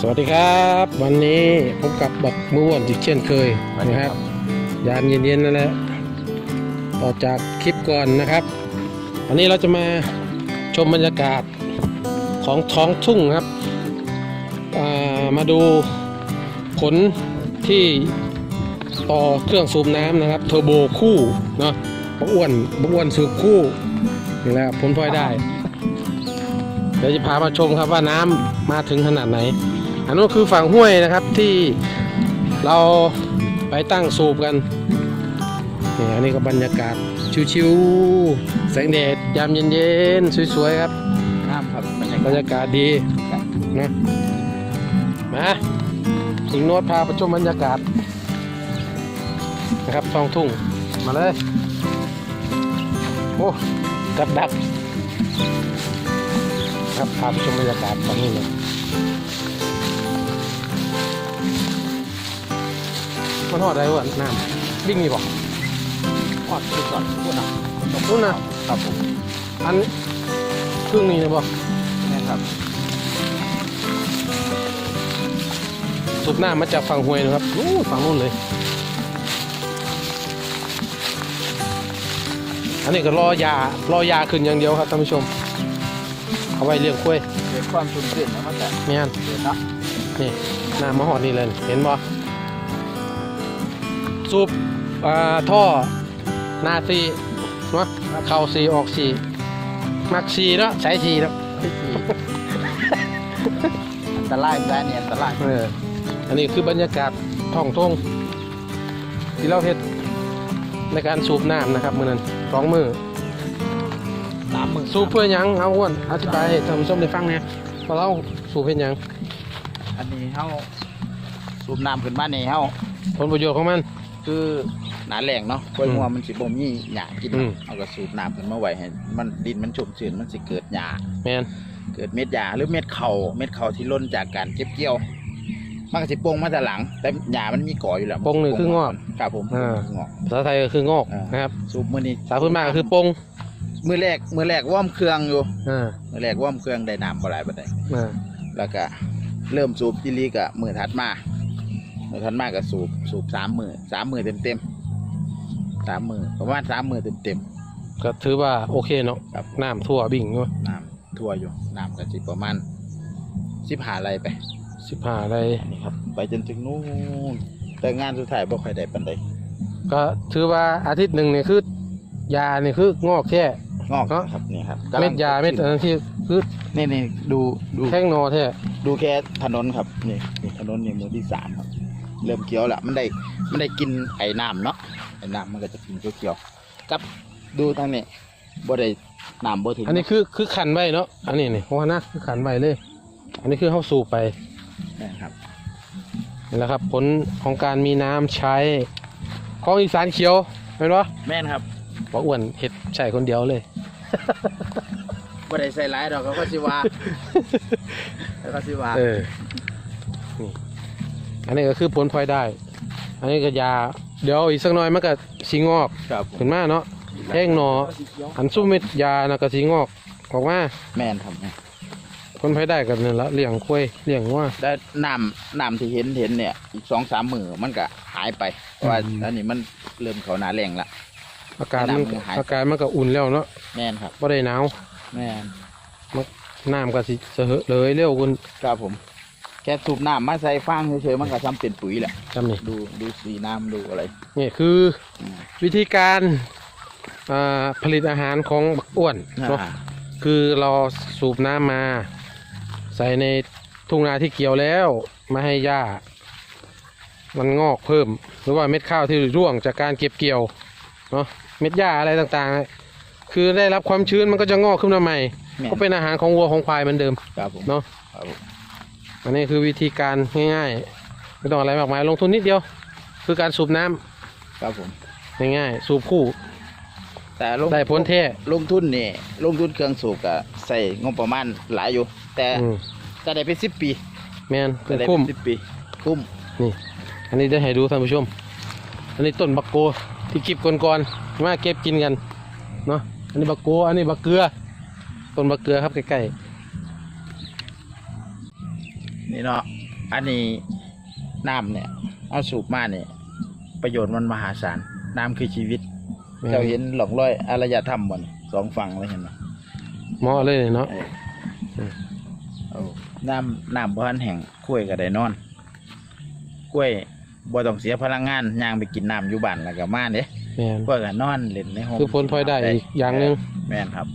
สวัสดีครับ วันนี้พบกับบักม่วนอีกเช่นเคยนะครับ ยามเย็นๆนั่นแหละต่อจากคลิปก่อนนะครับ วันนี้เราจะมาชมบรรยากาศของท้องทุ่งครับอ่ามาดูผลที่ต่อเครื่องสูบน้ำนะครับเทอร์โบคู่เนาะบักอ้วนบักอ้วนสูบคู่นี่แหละครับผลพลอยได้เดี๋ยวจะพามาชมครับว่าน้ำมาถึงขนาดไหน อันนู้นคือฝั่งห้วยนะครับที่เราไปตั้งสูบกันนี่อันนี้ก็บรรยากาศชิวๆแสงแดดยามเย็นๆสวยๆครับน้ำครับบรรยาบรกาศรยากาศดีนะมาสิงโนวดพาไปชมบรรยากาศนะครับท้องทุ่งมาเลย โอ้กับดักครับพาไปชมบรรยากาศตรงนี้เลย มันหอดอะไรวะน้ำวิ่งนี่บอกทอดสุดก่อนพูดนะนู่นนะครับผมอันครึ่งนี้นะบอกนี่ครับสูบน้ำมาจากฝั่งห้วยนะครับนู้นฝั่งนู้นเลย อันนี้ก็รอยารอยาขึ้นอย่างเดียวครับท่านผู้ชม เอาไว้เลี้ยงกล้วยเกิดความชุ่มชื่นนะมันแต่ไม่งั้นเกิดเนาะนี่น้ำมาหอดนี่เลย เห็นบ่ สูบอ่าท่อหนาซีเนาะเข้าซีออกซีมักซีเนาะใช้ซีเนาะที่สี่อันตรายแซ่เนี่ยอันตรายเอออันนี้คือบรรยากาศท้องทงที่เราเฮ็ดในการสูบน้ำนะครับมือนั้นสองมือสามหมื่นสูบเพื่อหยังเอาอ้วนอธิบายให้ท่านผู้ชมได้ฟังเนี่ยว่าเราสูบเพื่อหยัง อันนี้เฮาสูบน้ำขึ้นมานี่เฮาผลประโยชน์ของมัน คือหนาแหล่งเนาะกล้วยอืมงัวมันสิบ่มีหญ้ากินอืม เอาก็สูบน้ำขึ้นมาไว้ให้มันดินมันชุ่มชื้นมันสิเกิดหญ้าแมนเกิดเม็ดหญ้าหรือเม็ดเข่าเม็ดเข่าที่ล้นจากการเก็บเกี่ยว มันก็สิโป่งมาแต่หลัง แต่หญ้ามันมีก่ออยู่แล้วปงหนึ่งคืองอก ครับผมอ่างอก ภาษาไทยก็คืองอกอ่าน นะครับสูบมื้อนี้ภาษาพื้นบ้านก็คือปงมือแรกมือแรกว่อมเครื่องอยู่อ่ามือแรกว่อมเครื่องได้น้ำบ่หลายปานใด อ่าแล้วก็เริ่มสูบจิลีกะมือถัดมา มือถัดมาก็สูบสูบสามมือสามมือเต็มเต็มๆสามมือประมาณสามมือเต็มเต็มก็ถือว่าโอเคเนาะๆครับน้ำทั่วบิ่งเนาะน้ำทั่วอยู่น้ำก็สิประมาณสิบหาไรไปสิบห้าได้นี่ครับ ไปจนถึงนู้นแต่งานสุดท้ายบ่ค่อยได้ปานใดก็ถือว่าอาทิตย์หนึ่งเนี่ยคือยาเนี่ยคืองอกแค่งอกเนาะครับนี่ครับเม็ดยาเม็ดอันนั้นที่คือนี่นี่ดูดูแท่งนอแท้ดูแค่ถนนครับนี่นี่ถนนนี่หมู่ที่สามครับ เริ่มเกี่ยวแล้วมันได้มันได้กินไอ้น้ำเนาะไอ้น้ำมันก็จะกินเกี่ยวๆกับดูทางนี้บ่ได้น้ำบ่ถึงอันนี้คือคือขันไว้เนาะอันนี้นี่เพราะว่านะคือขันไว้เลย อันนี้คือเข้าสูบไปนะครับนี่แหละครับ ผลของการมีน้ำใช้ของอีสานเขียวเห็นปะแม่นครับบอกอ้วนเห็ดใช่คนเดียวเลยบ่ได้ใส่หลายดอกเขาก็สิว่าเขาก็สิว่าเออนี่ อันนี้ก็คือผลพลอยได้ อันนี้ก็ยา เดี๋ยวอีกสักหน่อยมันก็สีงอกครับขึ้นมาเนาะแท่งหนออันสู้เม็ดยานะก็สีงอกออกมาแม่นครับแม่นผลพลอยได้กันนี่นละเลี้ยงควายเลี้ยงว่าได้น้ำน้ำที่เห็นเห็นเนี่ยอีกสองสามมือมันก็หายไปเพราะว่าอืม อันนี้มันเริ่มเขาหนาแรงละ อากาศมันน้ำมันหาย อากาศมันก็อุ่นแล้วเนาะแม่นครับบ่ได้หนาวแม่นน้ำก็สิเสอะเลยเร็วคุณครับผมแค่สูบน้ำมาใส่ฟางเฉยๆมันก็ทำเป็นปุ๋ยแหละจำนี่ดูดูสีน้ำดูอะไรนี่คืออืมวิธีการอ่าผลิตอาหารของบักอ้วนเนาะอ่าคือเราสูบน้ำมา ใส่ในทุ่งนาที่เกี่ยวแล้วมาให้หญ้า มันงอกเพิ่ม หรือว่าเม็ดข้าวที่ร่วงจากการเก็บเกี่ยวเนาะเม็ดหญ้าอะไรต่างๆ คือได้รับความชื้นมันก็จะงอกขึ้นมาใหม่แม่นก็เป็นอาหารของวัวของควายเหมือนเดิมครับผมเนาะครับผม อันนี้คือวิธีการง่ายๆไม่ต้องอะไรมากมายลงทุนนิดเดียว คือการสูบน้ำครับผม ง่ายๆสูบคู่ แต่ลงได้ผลแท้ลงทุนนี่ลงทุนเครื่องสูบก็ใส่งบประมาณหลายอยู่ แต่อืมแต่ได้เป็นสิบปีแมนแต่เป็นได้คุ้ม เป็นสิบปี คุ้มนี่ อันนี้ได้ให้ดูท่านผู้ชม อันนี้ต้นบักโกที่กิบก่อนๆมาเก็บกินกัน เนาะ อันนี้บักโก อันนี้บักเกลือ ต้นบักเกลือครับใกล้ นี่เนาะๆอันนี้น้ำเนี่ย เอาสูบมาเนี่ยประโยชน์มันมหาศาลน้ำคือชีวิต แม่น เจ้าเห็นหลงร้อยอารยธรรมบ่นสองฝั่งเลยเห็นไหมเหมาะเลยเนาะเอออืมเอาน้ำน้ำบ้านแห่งกล้วยก็ได้นอนกล้วยบ่ต้องเสียพลังงานย่างไปกินน้ำอยู่บ้านแล้วก็มาเด้แม่นกล้วยก็นอนเล่นในห้อง คือผลพลอยได้อีกอย่างหนึ่งแม่นครับ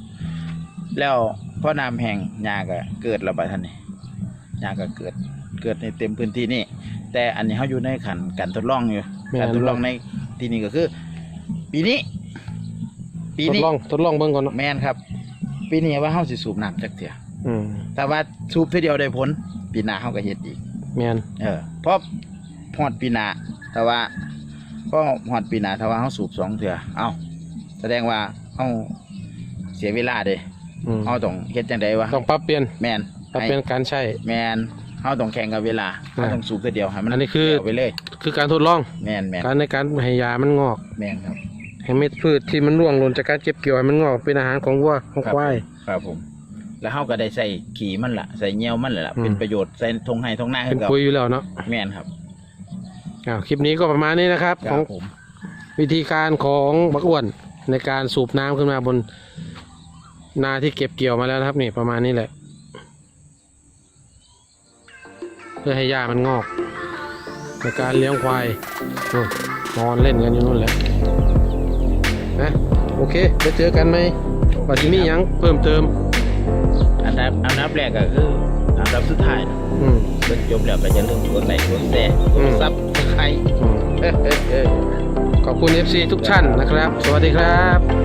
แล้วพอน้ำแห้งหญ้าก็เกิดแล้วบัดท่านนี่ หญ้าก็เกิดเกิดในเต็มพื้นที่นี่แต่อันนี้เขาอยู่ในขันการทดลองอยู่แม่น การทดลองในที่นี่ก็คือ ปีนี้ ปีทดนี้ลองทดลองเบิ่งก่อนเนาะแม่นครับ ปีนี้ว่าเฮาสิสูบน้ำจักเถียอืมถ้าว่าสูบเทีเดียวได้ผลปีหน้าเฮาก็เฮ็ดอีก แม่นเออเพราะฮอดปีหน้าแต่ว่าเพราะฮอดปีหน้าถ้าว่าเฮาสูบสองเถื่อเอ้าแสดงว่าเฮาเสียเวลาเด้อืมเฮาต้องเฮ็ดจังไดวะต้องปรับเปลี่ยนแม่น ปรับเปลี่ยนการใช้ แม่นเฮาต้องแข่งกับเวลาเฮาอ่าต้องสูบเทีเดียวให้มันอันนี้คือเาไปเลย คือการทดลอง แม่นแม่นการในการให้ยามันงอกแม่นครับ ให้เม็ดพืชที่มันร่วงหล่นจากการเก็บเกี่ยวให้มันงอกเป็นอาหารของวัวของควาย ครับผม แล้วเฮาก็ได้ใส่ขี้มันล่ะ ใส่เหยี่ยวมันล่ะ อืม เป็นประโยชน์ใส่ทงไห้ทงหน้าให้เป็นกับปุ๋ยอยู่แล้วเนาะแม่นครับอ้าวคลิปนี้ก็ประมาณนี้นะครับคขรัองบผม วิธีการของบักอ้วนในการสูบน้ำขึ้นมาบนนาที่เก็บเกี่ยวมาแล้วนะครับนี่ประมาณนี้แหละ พื่อให้หญ้ามันงอกในการเลี้ยงควายนู่นนอนเล่นกันอยู่นู่นแหละนะโอเคไปเจอกันไหมว่าจะมีหยังเพิ่มเติม อันดับอันดับแรกก็คืออันดับสุดท้ายนะอืมเบิ่งจบแล้วก็อย่าลืมกดไลค์กดแชร์อืกมดซับสไครต์อืมขอบคุณ FC ทุกท่านนะครับ สวัสดีครับ